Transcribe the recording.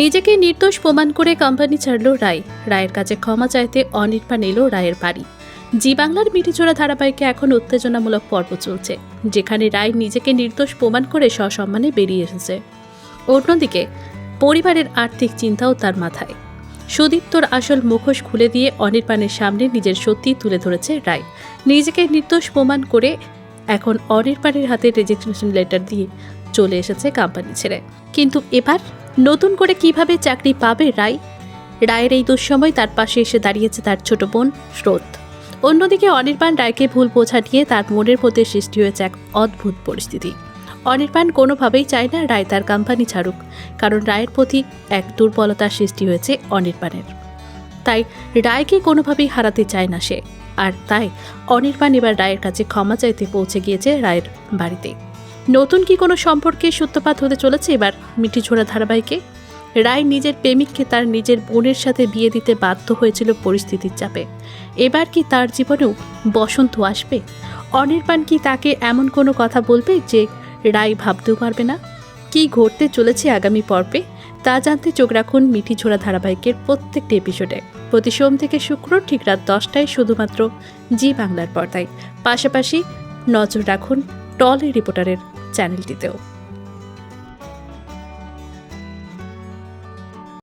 নিজেকে নির্দোষ প্রমাণ করে কোম্পানি ছাড়ল রায়। রায়ের কাছে ক্ষমা চাইতে অনির্বাণ এলো রায়ের বাড়ি। জি বাংলার মিটিচোড়া ধারাবাহিকে এখন উত্তেজনামূলক পর্ব চলছে, যেখানে রায় নিজেকে নির্দোষ প্রমাণ করে সসম্মানে বেরিয়ে এসেছে। অন্যদিকে, পরিবারের আর্থিক চিন্তাও তার মাথায়। সুদীপ্তর আসল মুখোশ খুলে দিয়ে অনির্বাণের সামনে নিজের সত্যি তুলে ধরেছে রায়। নিজেকে নির্দোষ প্রমাণ করে এখন অনির্বাণের হাতে রেজিস্ট্রেশন লেটার দিয়ে চলে এসেছে কোম্পানি ছেড়ে। কিন্তু এবার নতুন করে কীভাবে চাকরি পাবে রায় রায়ের এই দুঃসময় তার পাশে এসে দাঁড়িয়েছে তার ছোট বোন স্রোত। অন্যদিকে অনির্বাণ রায়কে ভুল বোঝা নিয়ে তার মনের মধ্যে সৃষ্টি হয়েছে এক অদ্ভুত পরিস্থিতি। অনির্বাণ কোনোভাবেই চায় না রায় তার কোম্পানি ছাড়ুক, কারণ রায়ের প্রতি এক দুর্বলতার সৃষ্টি হয়েছে অনির্বাণের। তাই রায়কে কোনোভাবেই হারাতে চায় না সে, আর তাই অনির্বাণ এবার রায়ের কাছে ক্ষমা চাইতে পৌঁছে গিয়েছে রায়ের বাড়িতে। নতুন কি কোনো সম্পর্কে সূত্রপাত হতে চলেছে এবার মিঠিঝোড়া ধারাবাহিকে? রায় নিজের প্রেমিককে তার নিজের বোনের সাথে বিয়ে দিতে বাধ্য হয়েছিল পরিস্থিতির চাপে। এবার কি তার জীবনেও বসন্ত আসবে? অনির্বাণ কি তাকে এমন কোনো কথা বলবে যে রায় ভাবতেও পারবে না? কি ঘটতে চলেছে আগামী পর্বে? তা জানতে চোখ রাখুন মিঠিঝোড়া ধারাবাহিকের প্রত্যেকটি এপিসোডে। প্রতি সোম থেকে শুক্র ঠিক রাত দশটায় শুধুমাত্র জি বাংলার পর্দায়। পাশাপাশি নজর রাখুন টল রিপোর্টারের চ্যানেলটিতেও।